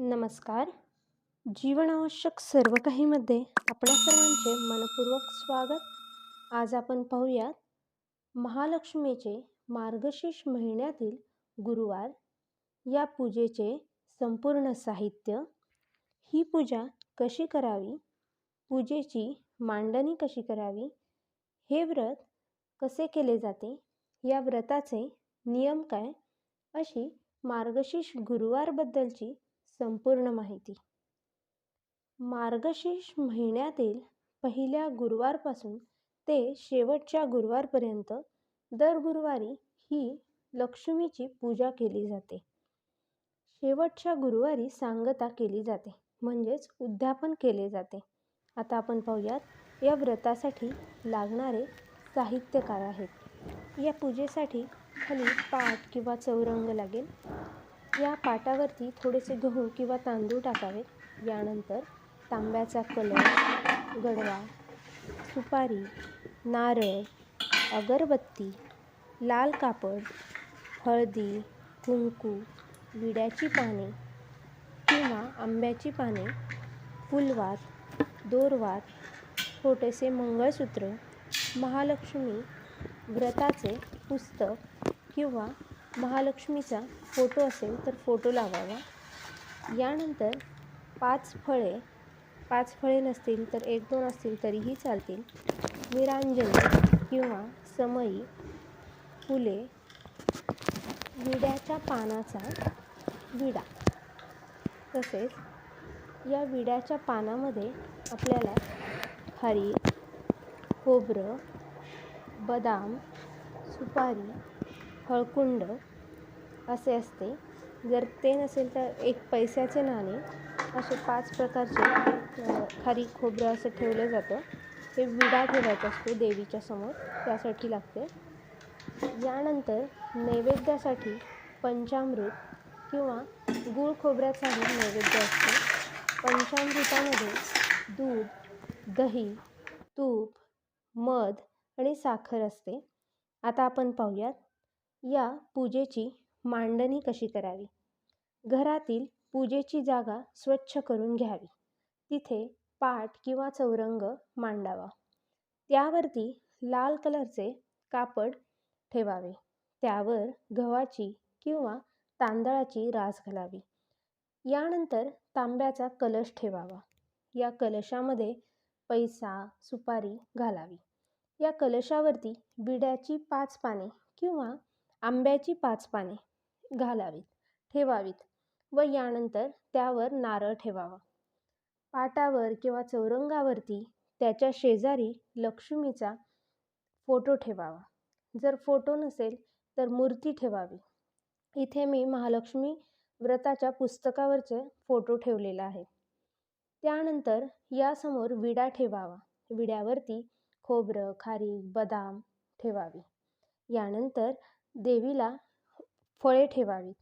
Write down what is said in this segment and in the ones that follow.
नमस्कार. जीवनावश्यक सर्व काहीमध्ये आपल्या सर्वांचे मनपूर्वक स्वागत. आज आपण पाहूयात महालक्ष्मीचे मार्गशीर्ष महिन्यातील गुरुवार. या पूजेचे संपूर्ण साहित्य ही पूजा कशी करावी? पूजेची मांडणी कशी करावी? हे व्रत कसे केले जाते? या व्रताचे नियम काय? अशी मार्गशीर्ष गुरुवारबद्दलची संपूर्ण माहिती. मार्गशीर्ष महिन्यातील पहिल्या गुरुवारपासून ते शेवटच्या गुरुवारपर्यंत दर गुरुवारी ही लक्ष्मीची पूजा केली जाते. शेवटच्या गुरुवारी सांगता केली जाते म्हणजेच उद्यापन केले जाते. आता आपण पाहूयात या व्रतासाठी लागणारे साहित्य काय आहेत. या पूजेसाठी खाली पाट किंवा चौरंग लागेल. या पाटावरती थोडेसे गहू किंवा तांदूळ टाकावेत यानंतर तांब्याचा कलर गडवा सुपारी नारळ अगरबत्ती लाल कापड हळदी कुंकू विड्याची पाने किंवा आंब्याची पाने फुलवात दोरवात छोटेसे मंगळसूत्र महालक्ष्मी व्रताचे पुस्तक किंवा महालक्ष्मीचा फोटो असेल तर फोटो लावावा. यानंतर पाच फळे पाच फळे नसतील तर एक दोन असतील तरीही चालतील. विरांजली किंवा समई फुले विड्याच्या पानाचा विडा. तसेच या विड्याच्या पानामध्ये आपल्याला खारी खोबरं बदाम सुपारी हळकुंड असे असते. जर ते नसेल तर एक पैशाचे नाणे असे पाच प्रकारचे खारी खोबरं असं ठेवलं जातं. हे विडा ठेवायचा असतो देवीच्या समोर. त्यासाठी लागते. यानंतर नैवेद्यासाठी पंचामृत किंवा गूळ खोबऱ्याचाही नैवेद्य असतो. पंचामृतामध्ये दूध दही तूप मध आणि साखर असते. आता आपण पाहूयात. या पूजेची मांडणी कशी करावी? घरातील पूजेची जागा स्वच्छ करून घ्यावी. तिथे पाट किंवा चौरंग मांडावा. त्यावरती लाल कलरचे कापड ठेवावे. त्यावर गव्हाची किंवा तांदळाची रास घालावी. यानंतर तांब्याचा कलश ठेवावा. या कलशामध्ये पैसा सुपारी घालावी. या कलशावरती बिड्याची पाच पाने किंवा आंब्याची पाच पाने घालावीत ठेवावीत व यानंतर त्यावर नारळ ठेवावा. पाटावर किंवा चौरंगावरती त्याच्या शेजारी लक्ष्मीचा फोटो ठेवावा. जर फोटो नसेल तर मूर्ती ठेवावी. इथे मी महालक्ष्मी व्रताच्या पुस्तकावरचे फोटो ठेवलेला आहे. त्यानंतर यासमोर विडा ठेवावा. विड्यावरती खोबरं खारीक बदाम ठेवावी. यानंतर देवीला फळे ठेवावीत.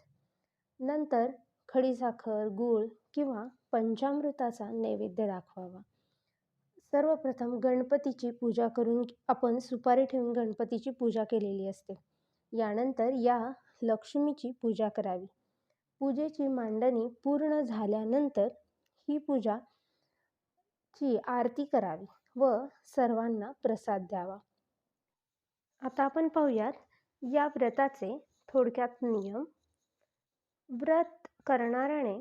नंतर खडीसाखर गूळ किंवा पंचामृताचा नैवेद्य दाखवावा. सर्वप्रथम गणपतीची पूजा करून आपण सुपारी ठेवून गणपतीची पूजा केलेली असते. यानंतर या लक्ष्मीची पूजा करावी. पूजेची मांडणी पूर्ण झाल्यानंतर ही पूजा ची आरती करावी व सर्वांना प्रसाद द्यावा. आता आपण पाहूयात या व्रताचे थोडक्यात नियम. व्रत करणाऱ्याने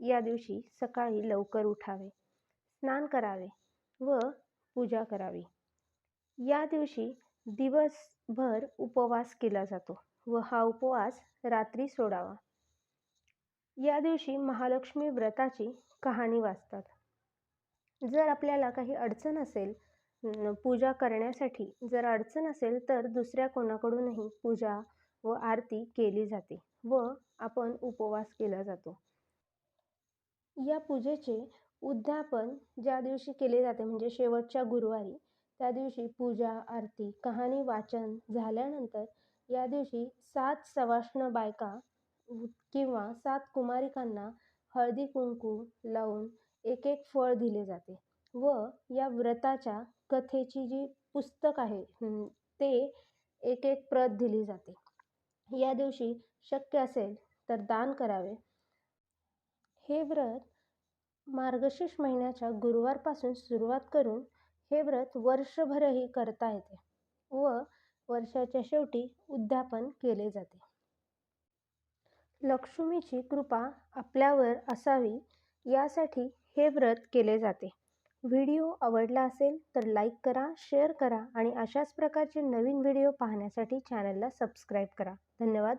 या दिवशी सकाळी लवकर उठावे स्नान करावे व पूजा करावी. या दिवशी दिवसभर उपवास केला जातो व हा उपवास रात्री सोडावा. या दिवशी महालक्ष्मी व्रताची कहाणी वाचतात. जर आपल्याला काही अडचण असेल पूजा करण्यासाठी जर अडचण असेल तर दुसऱ्या कोणाकडूनही पूजा व आरती केली जाते व आपण उपवास केला जातो. या पूजेचे उद्यापन ज्या दिवशी केले जाते म्हणजे शेवटच्या गुरुवारी त्या दिवशी पूजा आरती कहाणी वाचन झाल्यानंतर या दिवशी सात सवाष्ण बायका किंवा सात कुमारिकांना हळदी कुंकू लावून एक एक फळ दिले जाते. व या व्रताच्या कथेची जी पुस्तक आहे ते एक एक प्रत दिली जाते. या दिवशी शक्य असेल तर दान करावे. हे व्रत मार्गशीर्ष महिन्याच्या गुरुवारपासून सुरुवात करून हे व्रत वर्षभरही करता येते व वर्षाच्या शेवटी उद्यापन केले जाते. लक्ष्मीची कृपा आपल्यावर असावी यासाठी हे व्रत केले जाते. व्हिडिओ आवडला असेल तर लाईक करा शेअर करा आणि अशाच प्रकारचे नवीन व्हिडिओ पाहण्यासाठी चॅनलला सबस्क्राईब करा. धन्यवाद.